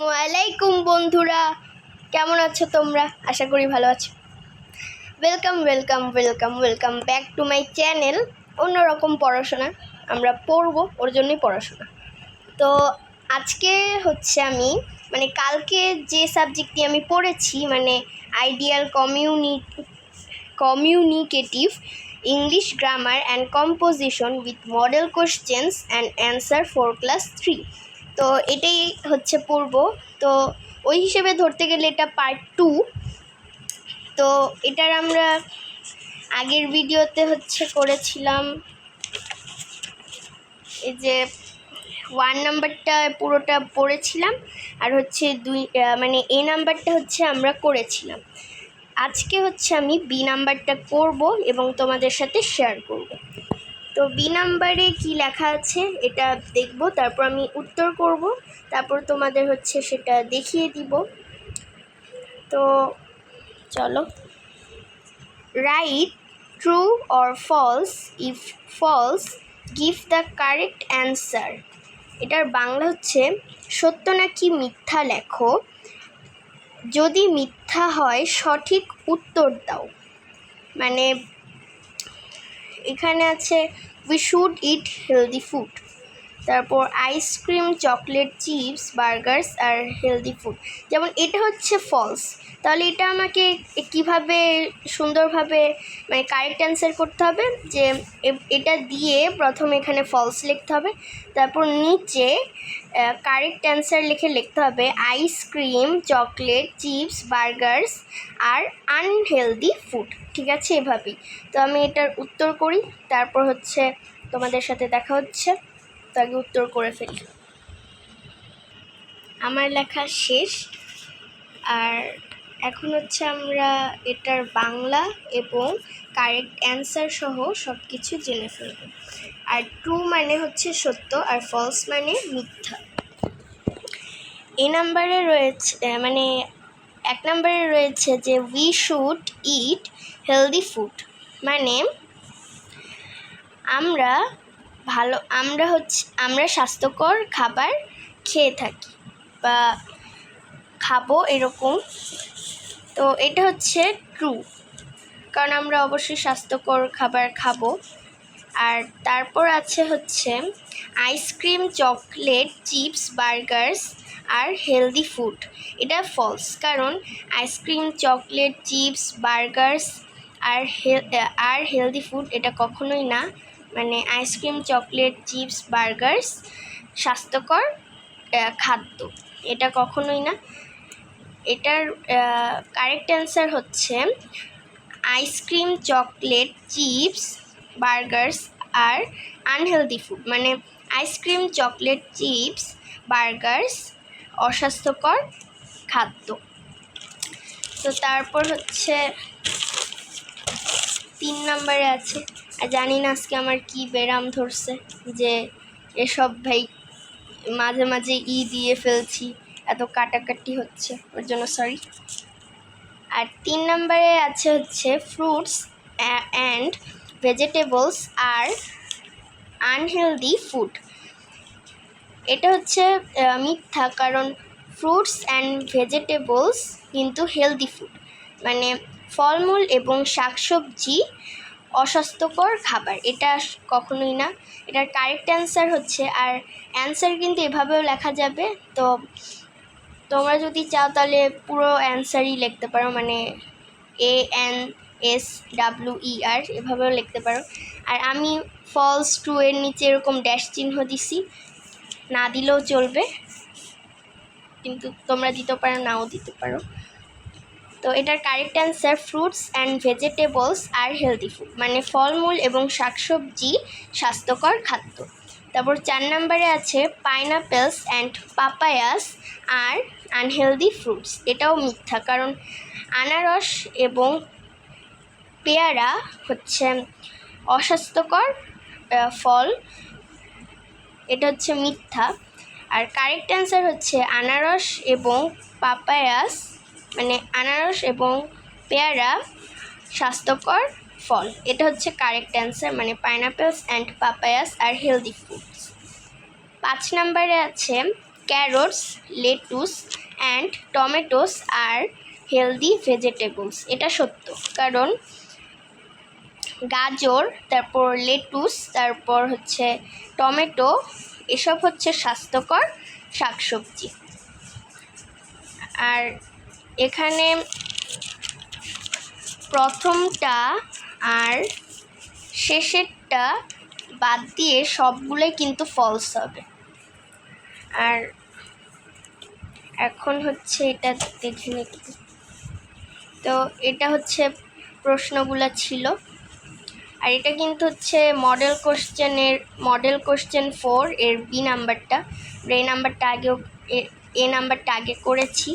ওয়ালাইকুম বন্ধুরা, কেমন আছো তোমরা? আশা করি ভালো আছো। Welcome welcome welcome welcome back to my channel অন্যরকম পড়াশোনা আমরা পড়ব, ওর জন্যই পড়াশোনা। তো আজকে হচ্ছে আমি মানে কালকে যে সাবজেক্ট নিয়ে আমি পড়েছি মানে ideal communi communicative English grammar and composition with model questions and answer for class three তো এটাই হচ্ছে পড়ব তো ওই হিসেবে ধরতে গেলে এটা পার্ট টু তো এটার আমরা আগের ভিডিওতে হচ্ছে করেছিলাম এই যে ওয়ান নাম্বারটা পুরোটা পড়েছিলাম আর হচ্ছে দুই মানে এ নাম্বারটা হচ্ছে আমরা করেছিলাম। আজকে হচ্ছে আমি বি নাম্বারটা করব এবং তোমাদের সাথে শেয়ার করব। তো বি নাম্বারে কি লেখা আছে এটা দেখব, তারপর আমি উত্তর করব, তারপর তোমাদের হচ্ছে সেটা দেখিয়ে দিব। তো চলো। Right true or false if false give the correct answer এটার বাংলা হচ্ছে, সত্য নাকি মিথ্যা লেখো, যদি মিথ্যা হয় সঠিক উত্তর দাও। মানে এখানে আছে we should eat healthy food তারপর ice cream chocolate chips burgers আর হেলদি ফুড যেমন এটা হচ্ছে ফলস তাহলে এটা আমাকে কীভাবে সুন্দরভাবে মানে কারেক্ট অ্যান্সার করতে হবে? যে এটা দিয়ে প্রথমে এখানে ফলস লিখতে হবে। তারপর নিচে কারেক্ট অ্যান্সার লিখে লিখতে হবে ice cream chocolate chips burgers আর আনহেলদি ফুড ঠিক আছে এভাবেই। তো আমি এটার উত্তর করি। তারপর হচ্ছে তোমাদের সাথে দেখা হচ্ছে। আগে উত্তর করে ফেলি। আমার লেখা শেষ। আর এখন হচ্ছে আমরা এটার বাংলা এবং কারেক্ট অ্যান্সার সহ সব কিছু জেনে ফেলব। আর ট্রু মানে হচ্ছে সত্য, আর ফলস মানে মিথ্যা। এই নাম্বারে রয়েছে মানে এক নম্বরে রয়েছে যে we should eat healthy food মানে আমরা ভালো, আমরা হচ্ছে, আমরা স্বাস্থ্যকর খাবার খেয়ে থাকি বা খাব এরকম। তো এটা হচ্ছে ট্রু কারণ আমরা অবশ্যই স্বাস্থ্যকর খাবার খাব। আর তারপর আছে হচ্ছে ice cream chocolate chips burgers আর হেলদি ফুড এটা ফলস কারণ ice cream chocolate chips burgers আর হেল আর হেলদি ফুড এটা কখনোই না। মানে আইসক্রিম চকলেট চিপস বার্গার্স স্বাস্থ্যকর খাদ্য। এটা কখনোই না। এটার কারেক্ট অ্যান্সার হচ্ছে ice cream chocolate chips burgers আর আনহেলদি ফুড মানে ice cream chocolate chips burgers অস্বাস্থ্যকর খাদ্য। তো তারপর হচ্ছে তিন নম্বরে আছে। জানি না আজকে আমার কি বেরাম ধরছে, যে এসব ভাই মাঝে মাঝে ই দিয়ে ফেলছি, এত কাটাকাটি হচ্ছে, ওর জন্য সরি আর তিন নম্বরে আছে হচ্ছে fruits and vegetables R unhealthy food এটা হচ্ছে মিথ্যা, কারণ ফ্রুটস অ্যান্ড ভেজিটেবলস কিন্তু হেলদি ফুড মানে ফলমূল এবং শাকসবজি অস্বাস্থ্যকর খাবার, এটা কখনোই না। এটার কারেক্ট অ্যান্সার হচ্ছে, আর অ্যান্সার কিন্তু এভাবেও লেখা যাবে, তো তোমরা যদি চাও তাহলে পুরো অ্যান্সারই লিখতে পারো মানে A N S W E R এভাবেও লিখতে পারো। আর আমি ফলস টু এর নিচে এরকম ড্যাশ চিহ্ন দিছি, না দিলেও চলবে, কিন্তু তোমরা দিতে পারো, নাও দিতে পারো। তো এটার correct answer fruits and vegetables R healthy food মানে ফলমূল এবং শাকসবজি স্বাস্থ্যকর খাদ্য। তারপর চার নম্বরে আছে pineapples and papayas R unhealthy fruits এটাও মিথ্যা, কারণ আনারস এবং পেয়ারা হচ্ছে অস্বাস্থ্যকর ফল, এটা হচ্ছে মিথ্যা। আর কারেক্ট অ্যান্সার হচ্ছে আনারস এবং পাপায়াস মানে আনারস এবং পেয়ারা স্বাস্থ্যকর ফল। এটা হচ্ছে কারেক্ট অ্যান্সার মানে pineapples and papayas R healthy foods পাঁচ নম্বরে আছে carrots lettuce and tomatoes R healthy vegetables এটা সত্য, কারণ গাজর, তারপর লেটুস তারপর হচ্ছে টমেটো, এসব হচ্ছে স্বাস্থ্যকর শাকসবজি। আর এখানে প্রথমটা আর শেষেরটা বাদ দিয়ে সবগুলোই কিন্তু ফলস হবে। আর এখন হচ্ছে এটা দেখে নিচ্ছি তো এটা হচ্ছে প্রশ্নগুলো ছিল। আর এটা কিন্তু হচ্ছে মডেল কোশ্চেনের মডেল কোশ্চেন ফোর এর বি নাম্বারটা এই নাম্বারটা আগেও, এ নাম্বারটা আগে করেছি।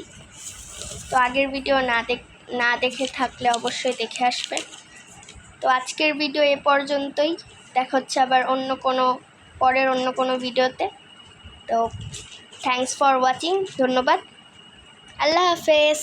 তো আগের ভিডিও না দেখ, না দেখে থাকলে অবশ্যই দেখে আসবেন তো আজকের ভিডিও এ পর্যন্তই। দেখা হচ্ছে আবার অন্য কোনো, পরের অন্য কোনো ভিডিওতে। তো থ্যাংকস ফর ওয়াচিং ধন্যবাদ। আল্লাহ হাফেজ।